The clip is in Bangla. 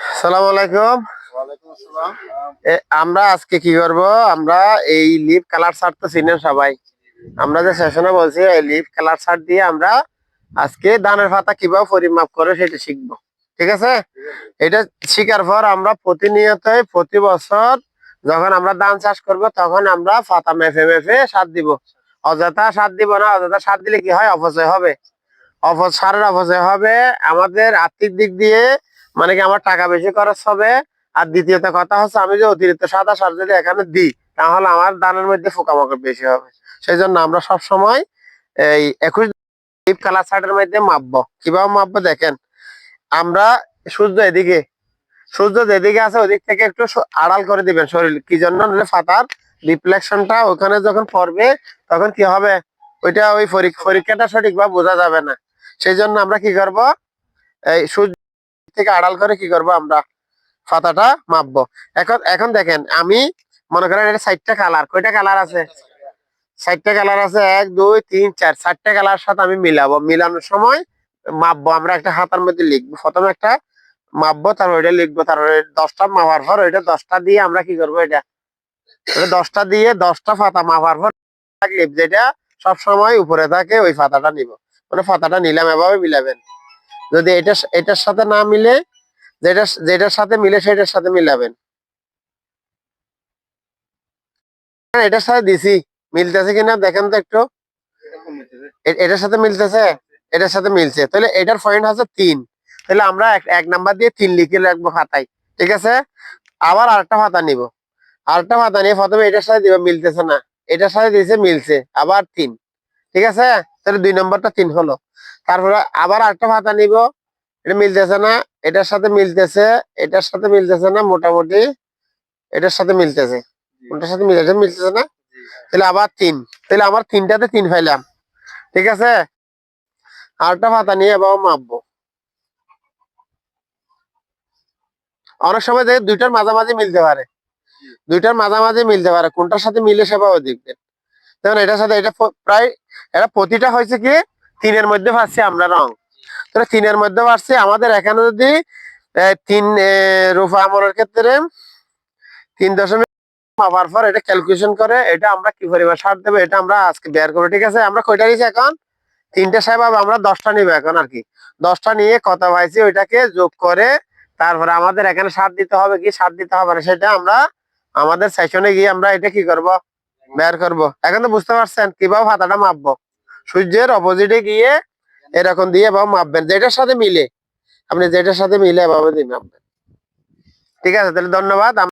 সালাম আলাইকুম। আমরা আজকে কি করব? আমরা এই লিভ কালার শার্ট তো চিনেন সবাই। আমরা যে সেশনে বলছি এই লিভ কালার শার্ট দিয়ে আমরা আজকে ধানের পাতা কীভাবে পরিমাপ করে সেটা শিখব। ঠিক আছে? এটা শিখার পর আমরা প্রতিনিয়তই প্রতি বছর যখন আমরা ধান চাষ করব তখন আমরা পাতা মেফে মেফে সার দিব। অযথা সার দিব না অযথা সার দিলে কি হয়? অপচয় হবে। অপচয় সারের অপচয় হবে। আমাদের আর্থিক দিক দিয়ে মানে কি আমার টাকা বেশি খরচ হবে? আর দ্বিতীয়ত কথা হচ্ছে, আমি যে অতিরিক্ত সাদা সার যদি এখানে দিই, তাহলে আমার দানের মধ্যে পোকামাকড় বেশি হবে। সেই জন্য আমরা সব সময় এই একুশ কালার শার্টের মধ্যে মাপবো। কীভাবে মাপবো দেখেন? আমরা সূর্য এদিকে, সূর্য যেদিকে আছে ওদিক থেকে একটু আড়াল করে দিবেন শরীর। কি জন্য? ফাতার রিফ্লেকশনটা ওখানে যখন পড়বে, তখন কি হবে? ওইটা ওই পরীক- পরীক্ষাটা সঠিকভাবে বোঝা যাবে না। সেই জন্য আমরা কি করব? এই সূর্য থেকে আড়াল করে কি করব আমরা? পাতাটা মাপবো। এখন এখন দেখেন, আমি মনে করেন এটা চারটা কালার কয়টা কালার আছে? চারটা কালার আছে, এক, দুই, তিন, চার। চারটা কালার সাথে আমি মিলাবো। মিলানোর সময় মাপবো। আমরা একটা হাতার মধ্যে লিখব। প্রথমে একটা মাপবো, তারপর ওইটা লিখব। তারপরে দশটা মাপার পর ওইটা দশটা দিয়ে আমরা কি করব এটা? দশটা দিয়ে দশটা ফাতা মাপার পর যেটা সবসময় উপরে থাকে, ওই ফাতাটা নিব। মানে ফাতাটা নিলাম, এভাবে মিলাবেন। যদি এটা এটার সাথে না মিলে যেটা যেটার সাথে মিলে সেটার সাথে মিলাবেন। হ্যাঁ, এটার সাথে দিছি। মিলতেছে কিনা দেখেন তো একটু। এটার সাথে মিলতেছে? এটার সাথে মিলছে। তাহলে এটার পয়েন্ট হচ্ছে তিন। তাহলে আমরা এক- নাম্বার দিয়ে তিন লিখে রাখব খাতায় ঠিক আছে? আবার আরেকটা খাতা নিব। আরেকটা খাতা নিয়ে প্রথমে এটার সাথে দিব মিলতেছে না। এটার সাথে দিয়েছে মিলছে। আবার তিন। ঠিক আছে? তাহলে দুই নম্বরটা তিন হলো। তারপরে আবার আরেকটা ভাতা নিব। এটা মিলতেছে না এটার সাথে মিলতেছে এটার সাথে মিলতেছে না মোটামুটি এটার সাথে মিলতেছে। কোনটার সাথে মিলতেছে মিলতেছে না? তাহলে আবার তিন। তাহলে আমার তিনটাতে তিন পাইলাম। ঠিক আছে? আরেকটা ভাতা নিয়ে এবার মাপবো। অনেক সময় দেখে দুইটার মাঝামাঝি মিলতে পারে। দুইটার মাঝামাঝি মিলতে পারে। কোনটার সাথে মিলে সেভাবে দেখবেন। যেমন এটার সাথে এটা প্রায় এটা প্রতিটা হয়েছে কি তিনের মধ্যে পাচ্ছি আমরা রং। তাহলে তিনের মধ্যে পাচ্ছি আমাদের এখানে যদি তিন রূপা আমলের ক্ষেত্রে তিন দশমিক মাপার পর এটা ক্যালকুলেশন করে, এটা আমরা কি পরিমাণ সার দেবো, এটা আমরা আজকে বের করব, ঠিক আছে? আমরা কয়টা নিয়েছি এখন? তিনটে সাহেব আমরা দশটা নিবো এখন আর কি। দশটা নিয়ে কথা পাইছি ওইটাকে যোগ করে তারপরে আমাদের এখানে সার দিতে হবে কি, সার দিতে হবে না, সেটা আমরা আমাদের সেশনে গিয়ে আমরা এটা কি করব? বের করব। এখন তো বুঝতে পারছেন, কীভাবে পাতাটা মাপবো? সূর্যের অপোজিটে গিয়ে এরকম দিয়ে এবার মাপবেন, যেটার সাথে মিলে। আপনি যেটার সাথে মিলে এভাবে দিন মাপবেন। ঠিক আছে, তাহলে ধন্যবাদ।